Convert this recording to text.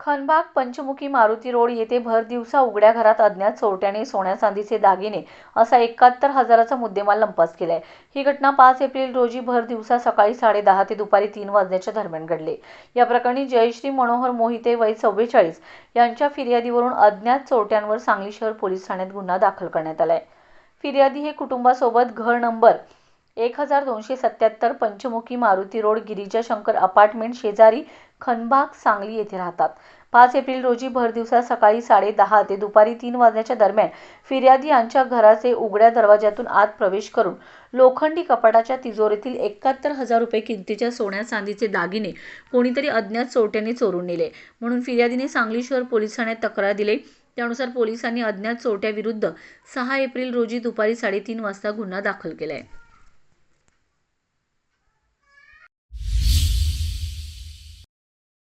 खनबाग पंचमुखी Maruti road येथे भर दिवसा उघड्या घरात अज्ञात चोरट्याने सोन्या चांदीचे दागिने असा एकाहत्तर हजाराचा मुद्देमाल लंपास केलाय. ही घटना पाच एप्रिल रोजी भर दिवसा सकाळी साडे दहा ते दुपारी तीन वाजण्याच्या दरम्यान घडले. या प्रकरणी जयश्री मनोहर मोहिते वय चव्वेचाळीस यांच्या फिर्यादीवरून अज्ञात चोरट्यांवर सांगली शहर पोलीस ठाण्यात गुन्हा दाखल करण्यात आलाय. फिर्यादी हे कुटुंबासोबत घर नंबर एक हजार दोनशे सत्याहत्तर पंचमुखी मारुती रोड गिरिजा शंकर अपार्टमेंट शेजारी खनबाग सांगली येथे राहतात. पाच एप्रिल रोजी भरदिवसा सकाळी साडे दहा ते दुपारी तीन वाजण्याच्या दरम्यान फिर्यादी यांच्या घराचे उघड्या दरवाजातून आत प्रवेश करून लोखंडी कपाटाच्या तिजोरीतील एकाहत्तर हजार रुपये किमतीच्या सोन्या चांदीचे दागिने कोणीतरी अज्ञात चोरट्याने चोरून नेले. म्हणून फिर्यादीने सांगली शहर पोलीस ठाण्यात तक्रार दिली. त्यानुसार पोलिसांनी अज्ञात चोरट्याविरुद्ध सहा एप्रिल रोजी दुपारी साडेतीन वाजता गुन्हा दाखल केला आहे